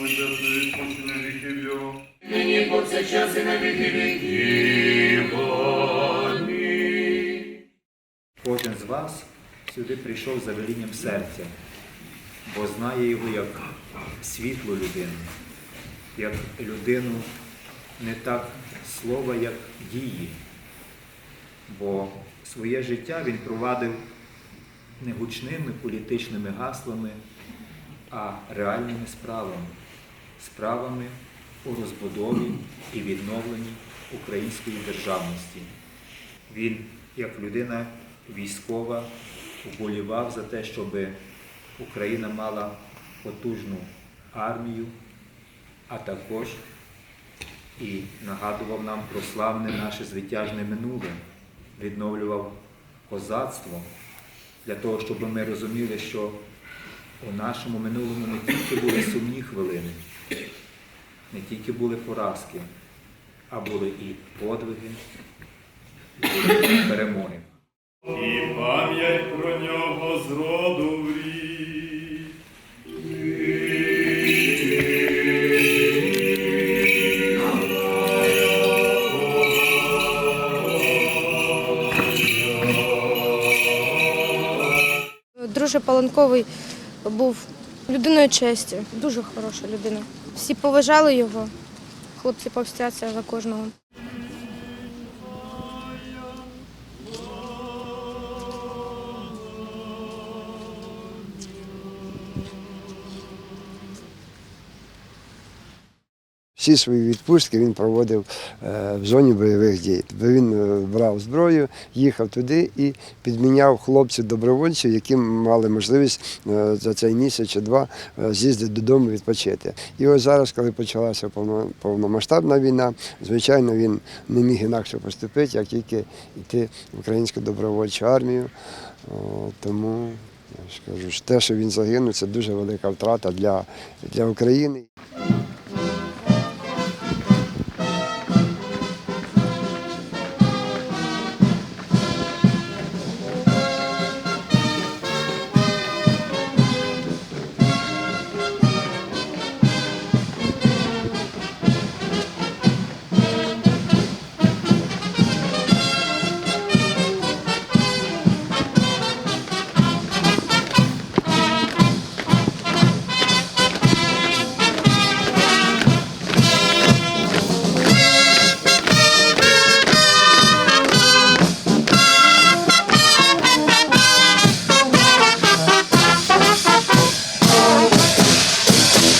небесне, відпочине віків його. Нині повсякчас і на віки віків. Кожен з вас сюди прийшов за велінням серця, бо знає його як світлу людину, як людину не так слова, як дії. Бо своє життя він провадив не гучними політичними гаслами, а реальними справами справами у розбудові і відновленні української державності. Він, як людина військова, вболівав за те, щоб Україна мала потужну армію, а також і нагадував нам про славне наше звитяжне минуле, відновлював козацтво для того, щоб ми розуміли, що у нашому минулому не тільки були сумні хвилини, не тільки були поразки, а були і подвиги, були і перемоги. І пам'ять про нього з роду в рік. Друже Паланковий був людиною честі, дуже хороша людина. Всі поважали його. Хлопці повстяться за кожного. Всі свої відпустки він проводив е, в зоні бойових дій. Він е, брав зброю, їхав туди і підміняв хлопців добровольців, які мали можливість е, за цей місяць чи два з'їздити додому відпочити. І ось зараз, коли почалася повномасштабна війна, звичайно, він не міг інакше поступити, як тільки йти в українську добровольчу армію. Тому я ж кажу, що те, що він загинув, це дуже велика втрата для, для України.